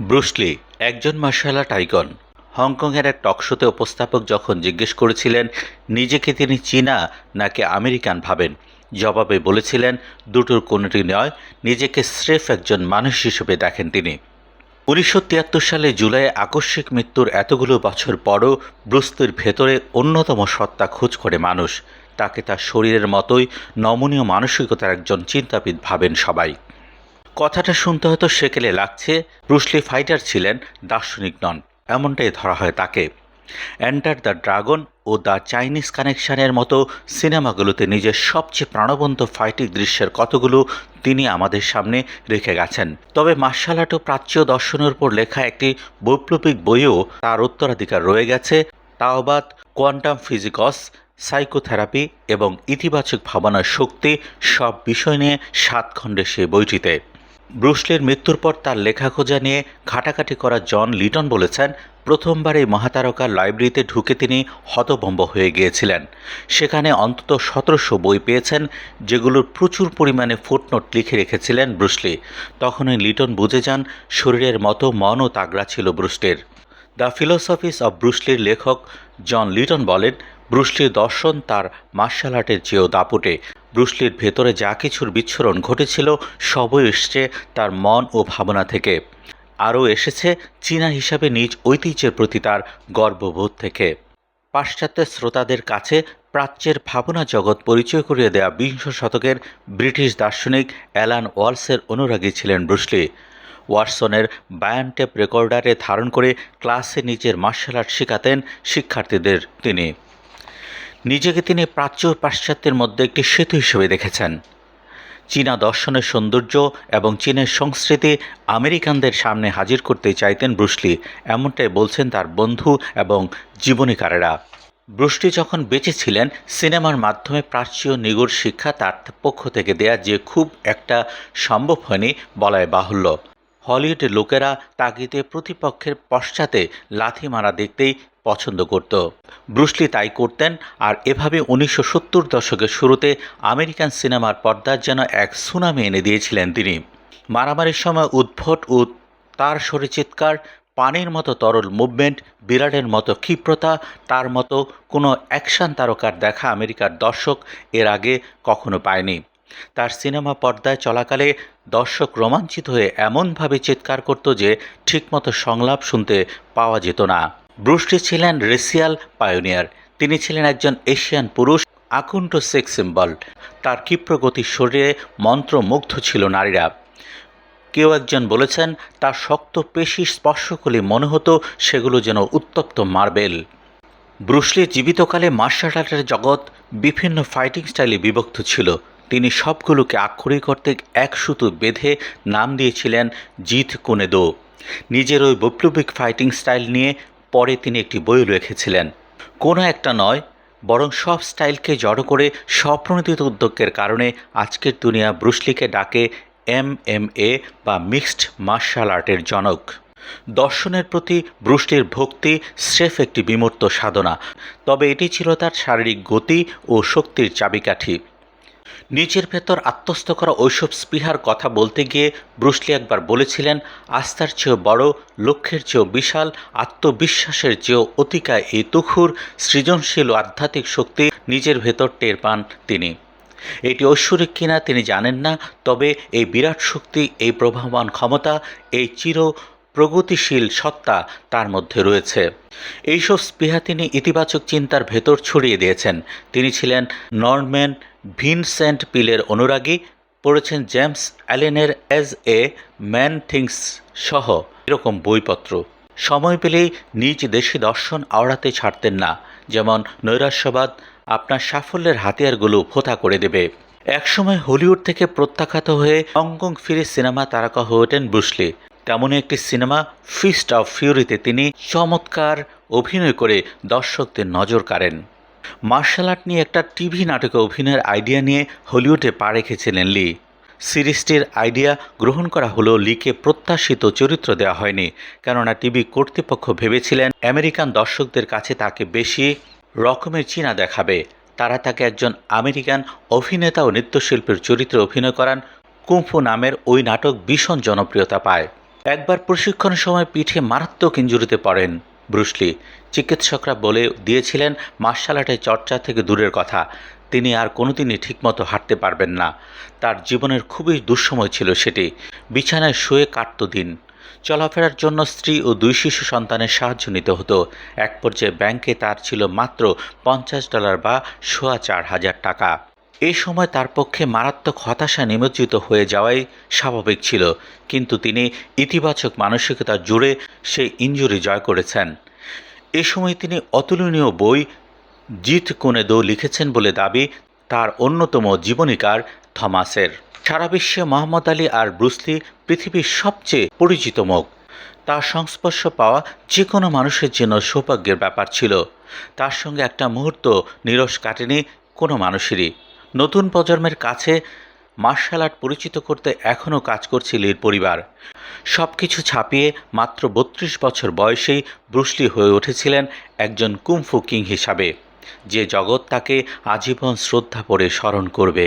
Bruce Lee একজন martial art icon, হংকংয়ের এক টকশোতে উপস্থাপক যখন জিজ্ঞেস করেছিলেন নিজেকে তিনি চীনা নাকি আমেরিকান? ভাবেন। জবাবে বলেছিলেন, দুটোর কোনোটি নয়, নিজেকে স্রেফ একজন মানুষ হিসেবে দেখেন তিনি। উনিশশো তিয়াত্তর সালে জুলাই আকস্মিক মৃত্যুর এতগুলো বছর পরও ব্রুস্তির ভেতরে অন্যতম সত্তা খোঁজ করে মানুষ। তাকে তার শরীরের মতোই নমনীয় মানসিকতার একজন চিন্তাবিদ ভাবেন সবাই। কথাটা শুনতে হয়তো সেকেলে লাগছে। ব্রুসলি ফাইটার ছিলেন দার্শনিক নন, এমনটাই ধরা হয় তাকে। এন্টার দ্য ড্রাগন ও দ্য চাইনিজ কানেকশনের মতো সিনেমাগুলোতে নিজের সবচেয়ে প্রাণবন্ত ফাইটিং দৃশ্যের কতগুলো তিনি আমাদের সামনে রেখে গেছেন। তবে মার্শাল আর্ট ও প্রাচ্য দর্শনের উপর লেখা একটি বৈপ্লবিক বইও তার উত্তরাধিকার রয়ে গেছে। তাওবাদ কোয়ান্টাম ফিজিকস, সাইকোথেরাপি এবং ইতিবাচক ভাবনার শক্তি সব বিষয় নিয়ে সাত খণ্ডে সে বইটিতে। ব্রুসলির মৃত্যুর পর তার লেখা খোঁজা নিয়ে ঘাটাঘাটি করা জন লিটন বলেছেন, প্রথমবার এই মহাতারকার লাইব্রেরিতে ঢুকে তিনি হতভম্ব হয়ে গিয়েছিলেন। সেখানে অন্তত সতেরোশো বই পেয়েছেন, যেগুলোর প্রচুর পরিমাণে ফুটনোট লিখে রেখেছিলেন ব্রুসলি। তখনই লিটন বুঝে যান, শরীরের মতো মনও তাগড়া ছিল ব্রুসলির। দ্য ফিলোসফিস অব ব্রুসলির লেখক জন লিটন বলেন ব্রুসলির দর্শন তার মার্শাল আর্টের চেয়েও দাপুটে। ব্রুসলির ভেতরে যা কিছুর বিচ্ছুরণ ঘটেছিল, সবই এসছে তার মন ও ভাবনা থেকে। আরও এসেছে চীনা হিসাবে নিজ ঐতিহ্যের প্রতি তার গর্ববোধ থেকে। পাশ্চাত্য শ্রোতাদের কাছে প্রাচ্যের ভাবনা জগৎ পরিচয় করিয়ে দেয়া বিংশ শতকের ব্রিটিশ দার্শনিক অ্যালান ওয়ালসের অনুরাগী ছিলেন ব্রুসলি। ওয়াটসনের বায়ানটেপ রেকর্ডারে ধারণ করে ক্লাসে নিজের মার্শাল আর্ট শেখাতেন শিক্ষার্থীদের তিনি। নিজেকে তিনি প্রাচ্য পাশ্চাত্যের মধ্যে একটি সেতু হিসেবে দেখেছেন। চীনা দর্শনের সৌন্দর্য এবং চীনের সংস্কৃতি আমেরিকানদের সামনে হাজির করতে চাইতেন ব্রুসলি এমনটাই বলছেন তার বন্ধু এবং জীবনীকারেরা। ব্রুসলি যখন বেঁচে ছিলেন, সিনেমার মাধ্যমে প্রাচ্যীয় নিগড় শিক্ষা তার পক্ষ থেকে দেয়া যে খুব একটা সম্ভব হয়নি বলায় বাহুল্য। হলিউডের লোকেরা তাগিদে প্রতিপক্ষের পশ্চাতে লাথি মারা দেখতেই পছন্দ করত। ব্রুসলি তাই করতেন, আর এভাবে উনিশশো সত্তর দশকের শুরুতে আমেরিকান সিনেমার পর্দার যেন এক সুনামি এনে দিয়েছিলেন তিনি। মারামারির সময় উদ্ভট ও তার সরে চিৎকার পানির মতো তরল মুভমেন্ট বিরাটের মতো ক্ষিপ্রতা, তার মতো কোনো অ্যাকশন তারকার দেখা আমেরিকার দর্শক এর আগে কখনো পায়নি। তার সিনেমা পর্দায় চলাকালে দর্শক রোমাঞ্চিত হয়ে এমনভাবে চিৎকার করত যে ঠিকমতো সংলাপ শুনতে পাওয়া যেত না। ব্রুসলি ছিলেন রেসিয়াল পায়োনিয়ার। তিনি ছিলেন একজন এশিয়ান পুরুষ, আকুণ্ঠ সেক্স সিম্বল। তার ক্ষিপ্রগতির শরীরে মন্ত্রমুগ্ধ ছিল নারীরা। কেউ একজন বলেছেন, তার শক্ত পেশি স্পর্শ করলে মনে হতো সেগুলো যেন উত্তপ্ত মার্বেল। ব্রুসলি জীবিতকালে মার্শাল আর্টের জগৎ বিভিন্ন ফাইটিং স্টাইলে বিভক্ত ছিল। তিনি সবগুলোকে আক্ষরিক অর্থে এক সুতো বেঁধে নাম দিয়েছিলেন জিত কোনেদো। নিজের ওই বৈপ্লবিক ফাইটিং স্টাইল নিয়ে পরে তিনি একটি বই লিখেছিলেন। কোনো একটা নয়, বরং সব স্টাইলকে জড়ো করে স্বপ্রণোদিত উদ্যোগের কারণে আজকের দুনিয়া ব্রুসলিকে ডাকে এম এম এ বা মিক্সড মার্শাল আর্টের জনক। দর্শনের প্রতি ব্রুষ্টির ভক্তি স্রেফ একটি বিমূর্ত সাধনা, তবে এটি ছিল তার শারীরিক গতি ও শক্তির চাবিকাঠি। নিজের ভেতর আত্মস্থ করা ওইসব স্পৃহার কথা বলতে গিয়ে ব্রুসলি একবার বলেছিলেন, আস্থার চেয়েও বড়, লক্ষ্যের চেয়েও বিশাল, আত্মবিশ্বাসের চেয়েও অতিকায় এই তুখুর, সৃজনশীল আধ্যাত্মিক শক্তি নিজের ভেতর টের পান তিনি। এটি ঐশ্বরিক কিনা তিনি জানেন না, তবে এই বিরাট শক্তি, এই প্রভাবমান ক্ষমতা, এই চির প্রগতিশীল সত্তা তার মধ্যে রয়েছে। এইসব স্পৃহা তিনি ইতিবাচক চিন্তার ভেতর ছড়িয়ে দিয়েছেন। তিনি ছিলেন নরম্যান ভিনসেন্ট পিলের অনুরাগী পড়েছেন জেমস অ্যালেনের অ্যাজ এ ম্যান থিংস সহ এরকম বইপত্র। সময় পেলেই নিজ দেশি দর্শন আওড়াতে ছাড়তেন না, যেমন নৈরাশ্যবাদ আপনার সাফল্যের হাতিয়ারগুলো ফোতা করে দেবে। একসময় হলিউড থেকে প্রত্যাখ্যাত হয়ে হংকং ফিরে সিনেমা তারকা হয়ে ওঠেন ব্রুসলি তেমনই একটি সিনেমা, ফিস্ট অফ ফিউরিতে তিনি চমৎকার অভিনয় করে দর্শকদের নজর কাড়েন। মার্শাল আর্ট নিয়ে একটা টিভি নাটকে অভিনয়ের আইডিয়া নিয়ে হলিউডে পা রেখেছিলেন লি। সিরিজটির আইডিয়া গ্রহণ করা হলেও লিকে প্রত্যাশিত চরিত্র দেওয়া হয়নি, কেননা টিভি কর্তৃপক্ষ ভেবেছিলেন আমেরিকান দর্শকদের কাছে তাকে বেশি রকমের চীনা দেখাবে। তারা তাকে একজন আমেরিকান অভিনেতা ও নৃত্যশিল্পীর চরিত্রে অভিনয় করান কুম্ফু নামের ওই নাটক ভীষণ জনপ্রিয়তা পায়। একবার প্রশিক্ষণের সময় পিঠে মারাত্মক ইঞ্জুরিতে পড়েন। ব্রুসলি চিকিৎসকরা বলে দিয়েছিলেন মার্শাল আর্টের চর্চা থেকে দূরের কথা। তিনি আর কোনোদিনই ঠিকমতো হাঁটতে পারবেন না। তার জীবনের খুবই দুঃসময় ছিল সেটি। বিছানায় শুয়ে কাটত দিন। চলাফেরার জন্য স্ত্রী ও দুই শিশু সন্তানের সাহায্য নিতে হতো। এক পর্যায়ে ব্যাংকে তার ছিল মাত্র পঞ্চাশ ডলার বা সোয়া চার হাজার টাকা। এই সময় তার পক্ষে মারাত্মক হতাশা নিমজ্জিত হয়ে যাওয়াই স্বাভাবিক ছিল, কিন্তু তিনি ইতিবাচক মানসিকতা জুড়ে সেই ইঞ্জুরি জয় করেছেন। এ সময় তিনি অতুলনীয় বই জিত কোনে দো লিখেছেন বলে দাবি তার অন্যতম জীবনীকার থমাসের। সারা বিশ্বে মোহাম্মদ আলী আর ব্রুসলি পৃথিবীর সবচেয়ে পরিচিত মুখ। তার সংস্পর্শ পাওয়া যে কোনো মানুষের জন্য সৌভাগ্যের ব্যাপার ছিল। তার সঙ্গে একটা মুহূর্ত নিরস কাটেনি কোনো মানুষেরই। নতুন প্রজন্মের কাছে মার্শাল আর্ট পরিচিত করতে এখনও কাজ করছে লির পরিবার। সব কিছু ছাপিয়ে মাত্র বত্রিশ বছর বয়সেই ব্রুসলি হয়ে উঠেছিলেন একজন কুমফু কিং হিসাবে। যে জগৎ তাকে আজীবন শ্রদ্ধা করে স্মরণ করবে।